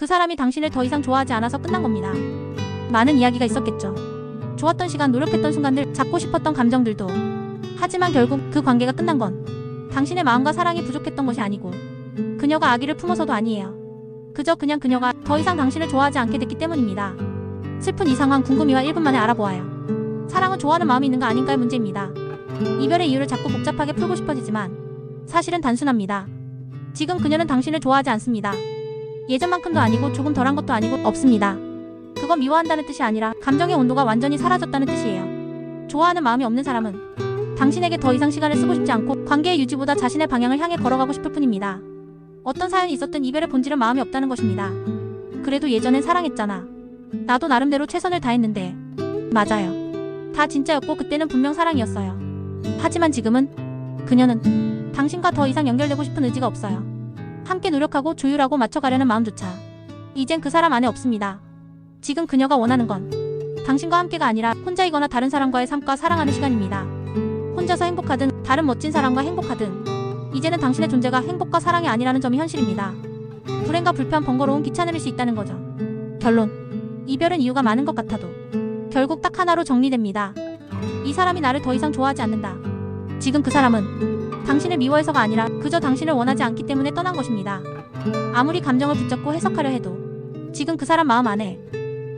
그 사람이 당신을 더 이상 좋아하지 않아서 끝난 겁니다. 많은 이야기가 있었겠죠. 좋았던 시간, 노력했던 순간들, 잡고 싶었던 감정들도. 하지만 결국 그 관계가 끝난 건 당신의 마음과 사랑이 부족했던 것이 아니고 그녀가 아기를 품어서도 아니에요. 그저 그냥 그녀가 더 이상 당신을 좋아하지 않게 됐기 때문입니다. 슬픈 이 상황 궁금이와 1분 만에 알아보아요. 사랑은 좋아하는 마음이 있는가 아닌가의 문제입니다. 이별의 이유를 자꾸 복잡하게 풀고 싶어지지만 사실은 단순합니다. 지금 그녀는 당신을 좋아하지 않습니다. 예전만큼도 아니고 조금 덜한 것도 아니고 없습니다. 그건 미워한다는 뜻이 아니라 감정의 온도가 완전히 사라졌다는 뜻이에요. 좋아하는 마음이 없는 사람은 당신에게 더 이상 시간을 쓰고 싶지 않고 관계의 유지보다 자신의 방향을 향해 걸어가고 싶을 뿐입니다. 어떤 사연이 있었든 이별의 본질은 마음이 없다는 것입니다. 그래도 예전엔 사랑했잖아. 나도 나름대로 최선을 다했는데. 맞아요. 다 진짜였고 그때는 분명 사랑이었어요. 하지만 지금은 그녀는 당신과 더 이상 연결되고 싶은 의지가 없어요. 함께 노력하고 조율하고 맞춰가려는 마음조차 이젠 그 사람 안에 없습니다. 지금 그녀가 원하는 건 당신과 함께가 아니라 혼자이거나 다른 사람과의 삶과 사랑하는 시간입니다. 혼자서 행복하든 다른 멋진 사람과 행복하든 이제는 당신의 존재가 행복과 사랑이 아니라는 점이 현실입니다. 불행과 불편, 번거로운 귀찮음일 수 있다는 거죠. 결론. 이별은 이유가 많은 것 같아도 결국 딱 하나로 정리됩니다. 이 사람이 나를 더 이상 좋아하지 않는다. 지금 그 사람은 당신을 미워해서가 아니라 그저 당신을 원하지 않기 때문에 떠난 것입니다. 아무리 감정을 붙잡고 해석하려 해도 지금 그 사람 마음 안에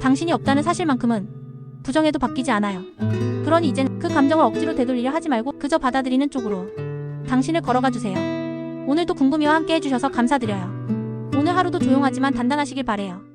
당신이 없다는 사실만큼은 부정해도 바뀌지 않아요. 그러니 이젠 그 감정을 억지로 되돌리려 하지 말고 그저 받아들이는 쪽으로 당신을 걸어가 주세요. 오늘도 궁금이와 함께 해주셔서 감사드려요. 오늘 하루도 조용하지만 단단하시길 바래요.